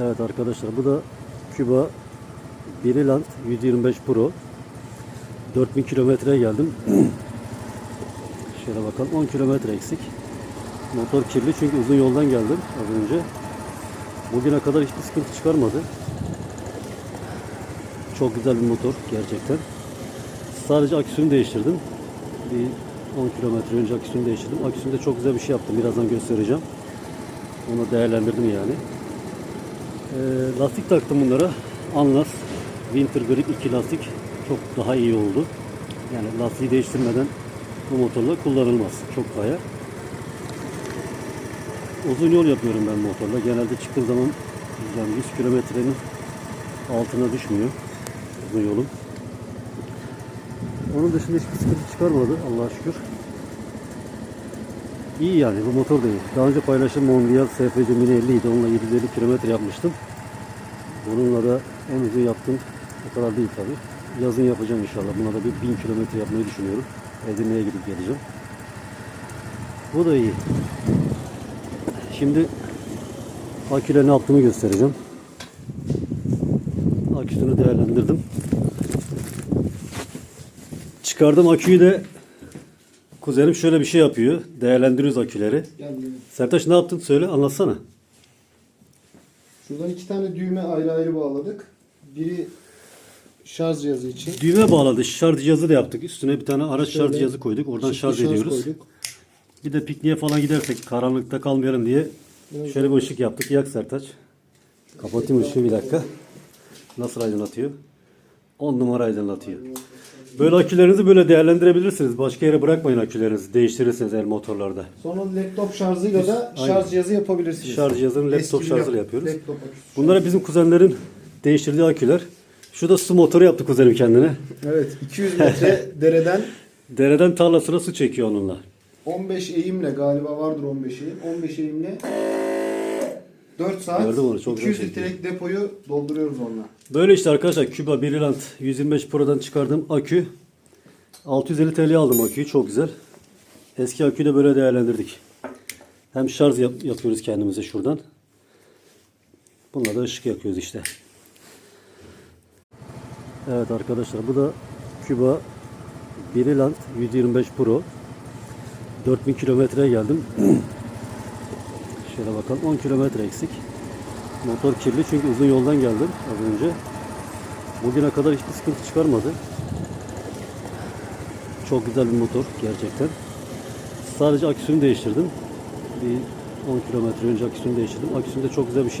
Evet arkadaşlar bu da Küba Biriland 125 Pro 4000 kilometreye geldim. Şöyle bakalım 10 kilometre eksik. Motor kirli çünkü uzun yoldan geldim az önce. Bugüne kadar hiçbir sıkıntı çıkarmadı. Çok güzel bir motor gerçekten. Sadece aküsünü değiştirdim. Bir 10 kilometre önce aküsünü değiştirdim. Aküsünde çok güzel bir şey yaptım. Birazdan göstereceğim. Onu değerlendirdim yani. Ee, lastik taktım bunlara. Anlas Winter Grip 2 lastik çok daha iyi oldu. Yani lastiği değiştirmeden bu motorla kullanılmaz. Çok kaya. Uzun yol yapıyorum ben motorla. Genelde çıktığım zaman yani 100 kilometrenin altına düşmüyor uzun yolum. Onun dışında hiçbir sıkıntı çıkarmadı Allah'a şükür. İyi yani bu motor da iyi. Daha önce paylaştığım Mondial SFC Mini 50 idi. Onunla 750 kilometre yapmıştım. Bununla da en uzun yaptığım o kadar değil tabi. Yazın yapacağım inşallah. Buna da bir 1000 kilometre yapmayı düşünüyorum. Edirne'ye gidip geleceğim. Bu da iyi. Şimdi aküyle ne göstereceğim. Aküsünü değerlendirdim. Çıkardım aküyü de kuzenim şöyle bir şey yapıyor. Değerlendiriyoruz aküleri. Yani Sertaç ne yaptın söyle anlatsana. şuradan iki tane düğme ayrı ayrı bağladık. Biri şarj cihazı için. Düğme bağladı. Şarj cihazı da yaptık. Üstüne bir tane araç Şöyle şarj cihazı koyduk. Oradan Çiftli şarj ediyoruz. koyduk. Bir de pikniğe falan gidersek karanlıkta kalmayalım diye şöyle bir ışık yaptık. Yak Sertaç. Kapatayım ışığı bir dakika. Nasıl aydınlatıyor? 10 numara aydınlatıyor. Böyle akülerinizi böyle değerlendirebilirsiniz. Başka yere bırakmayın akülerinizi. Değiştirirsiniz el motorlarda. Sonra laptop şarjıyla da Aynen. şarj cihazı yapabilirsiniz. Şarj cihazını laptop Eski şarjıyla yapıyoruz. Laptop aküsü. Bunlara bizim kuzenlerin değiştirdiği aküler. Şu da su motoru yaptı kuzenim kendine. Evet 200 metre dereden Dereden tarlasına su çekiyor onunla. 15 eğimle galiba vardır 15 eğim. 15 eğimle 4 saat Gördüm onu, çok güzel 200 çekiyor. litrelik depoyu dolduruyoruz onunla. Böyle işte arkadaşlar Küba Biriland 125 Pro'dan çıkardığım akü 650 TL aldım aküyü çok güzel. Eski aküyü de böyle değerlendirdik. Hem şarj yap- yapıyoruz kendimize şuradan. Bununla da ışık yakıyoruz işte. Evet arkadaşlar bu da Küba Biriland 125 Pro 4000 kilometreye geldim. Şöyle bakalım 10 kilometre eksik. Motor kirli çünkü uzun yoldan geldim az önce. Bugüne kadar hiçbir sıkıntı çıkarmadı. Çok güzel bir motor gerçekten. Sadece aküsünü değiştirdim. Bir 10 kilometre önce aküsünü değiştirdim. Aküsünde çok güzel bir şey yaptım.